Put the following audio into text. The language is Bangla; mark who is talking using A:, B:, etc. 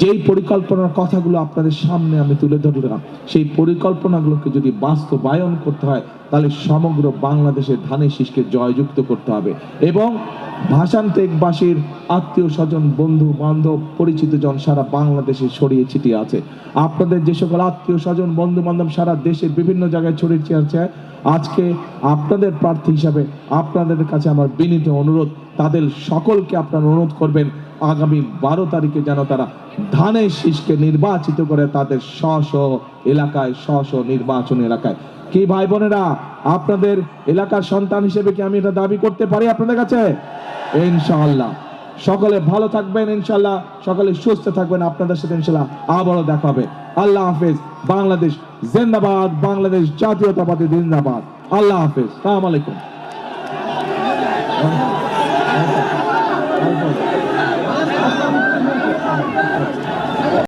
A: যেই পরিকল্পনার কথাগুলো আপনাদের সামনে আমি তুলে ধরলাম, সেই পরিকল্পনাগুলোকে যদি বাস্তবায়ন করতে হয়, তাহলে সমগ্র বাংলাদেশের ধানের শীষকে জয়যুক্ত করতে হবে এবং ভাষান্তেকবাসীর আত্মীয় স্বজন, বন্ধু বান্ধব, পরিচিত জন সারা বাংলাদেশে ছড়িয়ে ছিটিয়ে আছে। আপনাদের যে সকল আত্মীয় স্বজন, বন্ধু বান্ধব সারা দেশের বিভিন্ন জায়গায় ছড়িয়ে ছিটিয়ে আছে, আজকে আপনাদের প্রার্থী হিসাবে আপনাদের কাছে আমার বিনীত অনুরোধ, তাদের সকলকে আপনারা অনুরোধ করবেন আগামী বারো তারিখে যেন তারা ধানের শীষকে নির্বাচিত করে তাদের স্ব এলাকায় স্ব নির্বাচন এলাকায়। কি ভাই বোনেরা, আপনাদের এলাকার সন্তান হিসেবে কি আমি এটা দাবি করতে পারি আপনাদের কাছে? ইনশাআল্লাহ। সকলে ভালো থাকবেন ইনশাল্লাহ সকলে সুস্থ থাকবেন। আপনাদের সাথে ইনশাল্লাহ আবারও দেখা হবে। আল্লাহ হাফেজ। বাংলাদেশ জিন্দাবাদ। বাংলাদেশ জাতীয়তাবাদী জিন্দাবাদ। আল্লাহ হাফেজ। সালাম আলাইকুম।